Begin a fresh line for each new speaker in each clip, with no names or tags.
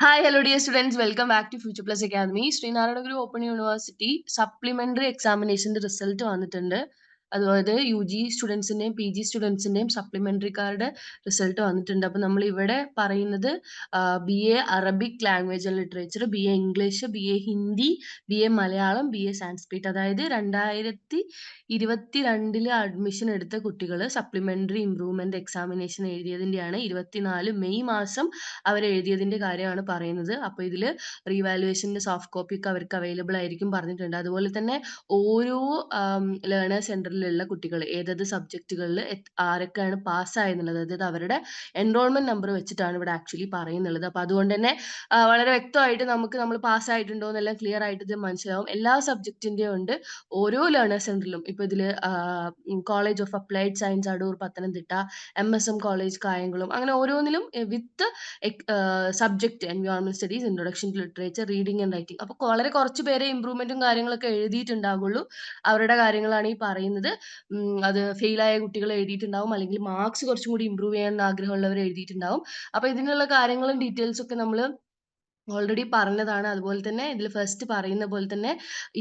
Hi hello dear students welcome back to future plus academy Sreenarayanaguru open university supplementary എക്സാമിനേഷന്റെ result വന്നിട്ടുണ്ട്. അതുപോലെ U G സ്റ്റുഡൻസിന്റെയും P G സ്റ്റുഡൻസിന്റെയും card result വന്നിട്ടുണ്ട്. അപ്പൊ നമ്മൾ ഇവിടെ പറയുന്നത് B A Arabic language literature B A English B A Hindi B A Malayalam B A Sanskrit അതായത് രണ്ടായിരത്തി ഇരുപത്തിരണ്ടിൽ അഡ്മിഷൻ എടുത്ത കുട്ടികൾ സപ്ലിമെന്ററി ഇംപ്രൂവ്മെന്റ് എക്സാമിനേഷൻ എഴുതിയതിന്റെയാണ് ഇരുപത്തിനാല് മെയ് മാസം അവർ എഴുതിയതിന്റെ കാര്യമാണ് പറയുന്നത്. അപ്പോൾ ഇതിൽ റീവാലുവേഷന്റെ സോഫ്റ്റ് കോപ്പി ഒക്കെ അവർക്ക് അവൈലബിൾ ആയിരിക്കും പറഞ്ഞിട്ടുണ്ട്. അതുപോലെ തന്നെ ഓരോ ലേണേഴ്സ് സെന്ററിലുള്ള കുട്ടികൾ ഏതത് സബ്ജക്റ്റുകളിൽ ആരൊക്കെയാണ് പാസ്സായെന്നുള്ളത് അതായത് അവരുടെ എൻറോൾമെന്റ് നമ്പർ വെച്ചിട്ടാണ് ഇവിടെ ആക്ച്വലി പറയുന്നുള്ളത്. അപ്പോൾ അതുകൊണ്ട് തന്നെ വളരെ വ്യക്തമായിട്ട് നമുക്ക് നമ്മൾ പാസ്സായിട്ടുണ്ടോ എന്നെല്ലാം ക്ലിയർ ആയിട്ട് ഇത് മനസ്സിലാവും. എല്ലാ സബ്ജക്റ്റിന്റെയും ഉണ്ട്. ഓരോ ലേണേഴ്സ് സെന്ററിലും ഇപ്പോൾ ഇതിൽ college of applied science Adoor Pathanamthitta M S M college Kayamkulam അങ്ങനെ ഓരോന്നിലും with subject environment studies introduction to literature reading and writing അപ്പോൾ വളരെ കുറച്ച് പേരെ ഇമ്പ്രൂവ്മെന്റും കാര്യങ്ങളൊക്കെ എഴുതിയിട്ടുണ്ടാകുള്ളൂ അവരുടെ കാര്യങ്ങളാണ് ഈ പറയുന്നത്. അത് ഫെയിലായ കുട്ടികൾ എഴുതിയിട്ടുണ്ടാവും. അല്ലെങ്കിൽ മാർക്സ് കുറച്ചും കൂടി ഇമ്പ്രൂവ് ചെയ്യാൻ ആഗ്രഹമുള്ളവർ എഴുതിയിട്ടുണ്ടാവും. അപ്പൊ ഇതിനുള്ള കാര്യങ്ങളും ഡീറ്റെയിൽസും ഒക്കെ നമ്മൾ ഓൾറെഡി പറഞ്ഞതാണ്. അതുപോലെ തന്നെ ഇതിൽ ഫസ്റ്റ് പറയുന്ന പോലെ തന്നെ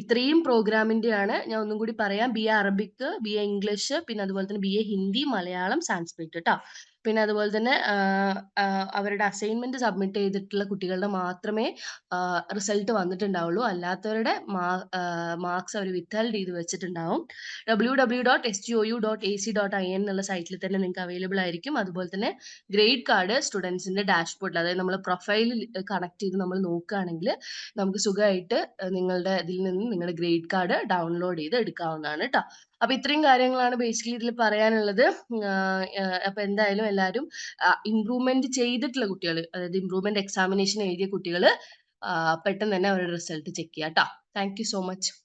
ഇത്രയും പ്രോഗ്രാമിന്റെയാണ് ഞാൻ ഒന്നും കൂടി പറയാം. B A Arabic B A English പിന്നെ അതുപോലെ തന്നെ ബി എ ഹിന്ദി മലയാളം സാൻസ്ക്രിറ്റ് കേട്ടോ പിന്നെ അതുപോലെ തന്നെ അവരുടെ അസൈൻമെന്റ് സബ്മിറ്റ് ചെയ്തിട്ടുള്ള കുട്ടികളുടെ മാത്രമേ റിസൾട്ട് വന്നിട്ടുണ്ടാവുള്ളൂ. അല്ലാത്തവരുടെ മാർക്സ് അവർ വിത്ത്ഹെൽഡ് ചെയ്ത് വെച്ചിട്ടുണ്ടാവും. W W dot S G O U dot A C dot I N എന്നുള്ള സൈറ്റിൽ തന്നെ നിങ്ങൾക്ക് അവൈലബിൾ ആയിരിക്കും. അതുപോലെ തന്നെ ഗ്രേഡ് കാർഡ് സ്റ്റുഡൻസിന്റെ ഡാഷ്ബോർഡിൽ അതായത് നമ്മൾ പ്രൊഫൈലിൽ കണക്ട് ചെയ്ത് നമ്മൾ നോക്കുകയാണെങ്കിൽ നമുക്ക് സുഖമായിട്ട് നിങ്ങളുടെ ഇതിൽ നിന്ന് നിങ്ങളുടെ ഗ്രേഡ് കാർഡ് ഡൗൺലോഡ് ചെയ്ത് എടുക്കാവുന്നതാണ് കേട്ടോ അപ്പൊ ഇത്രയും കാര്യങ്ങളാണ് ബേസിക്കലി ഇതിൽ പറയാനുള്ളത്. അപ്പൊ എന്തായാലും എല്ലാവരും ഇംപ്രൂവ്മെന്റ് ചെയ്തിട്ടുള്ള കുട്ടികൾ അതായത് ഇംപ്രൂവ്മെന്റ് എക്സാമിനേഷൻ എഴുതിയ കുട്ടികൾ പെട്ടെന്ന് തന്നെ അവരുടെ റിസൾട്ട് ചെക്ക് ചെയ്യാം കേട്ടോ താങ്ക് യു സോ മച്ച്